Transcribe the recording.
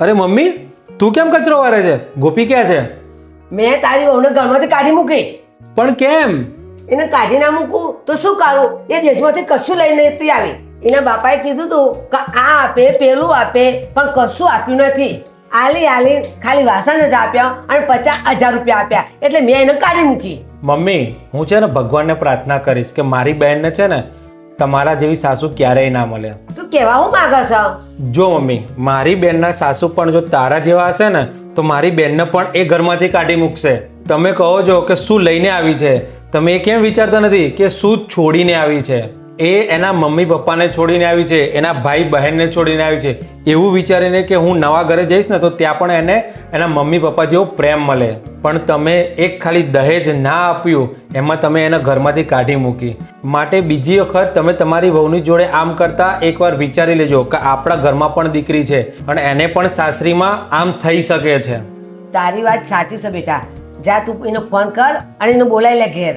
અરે મમ્મી તું કેમ કચરો વારે છે? ગોપી ક્યાં છે? મેં તારી વહુને ઘરમાંથી કાઢી મૂકી. પણ કેમ? એને કાઢી ના મૂકું તો શું કરું? એ દેશમાંથી કશું લઈને નથી આવી. એના બાપાએ કીધું તું કે આ આપે પેલું આપે પણ કશું આપ્યું નથી. આલી આલી ખાલી વાસણ જ આપ્યા અને પચાસ હજાર રૂપિયા આપ્યા. એટલે મેં એને કાઢી મૂકી. મમ્મી હું છે ને ભગવાનને પ્રાર્થના કરીશ કે મારી બહેનને છે ને તમારા જેવી સાસુ ક્યારેય ના મળે. તું કેવા હું માગે છે? જો મમ્મી, મારી બેનના સાસુ પણ જો તારા જેવા હશે ને, તો મારી બેનને પણ એ ઘરમાંથી કાઢી મૂકશે. તમે કહો છો કે શું લઈને આવી છે? તમે એ કેમ વિચારતા નથી કે શું છોડીને આવી છે? એ એના મમ્મી પપ્પાને છોડીને આવી છે, એના ભાઈ બહેનને છોડીને આવી છે. એવું વિચારીને કે હું નવા ઘરે જઈશ ને, તો ત્યાં પણ એને એના મમ્મી પપ્પા જેવો પ્રેમ મળે. પણ તમે એક ખાલી દહેજ ના આપ્યું, એમાં તમે એને ઘરમાંથી કાઢી મૂકી. માટે બીજી વખત તમે તમારી વહુની જોડે આમ કરતા એકવાર વિચારી લેજો કે આપણા ઘરમાં પણ દીકરી છે અને એને પણ સાસરીમાં આમ થઈ શકે છે. તારી વાત સાચી છે બેટા. જા તું એનો ફોન કર અને એને બોલાવી લે ઘેર.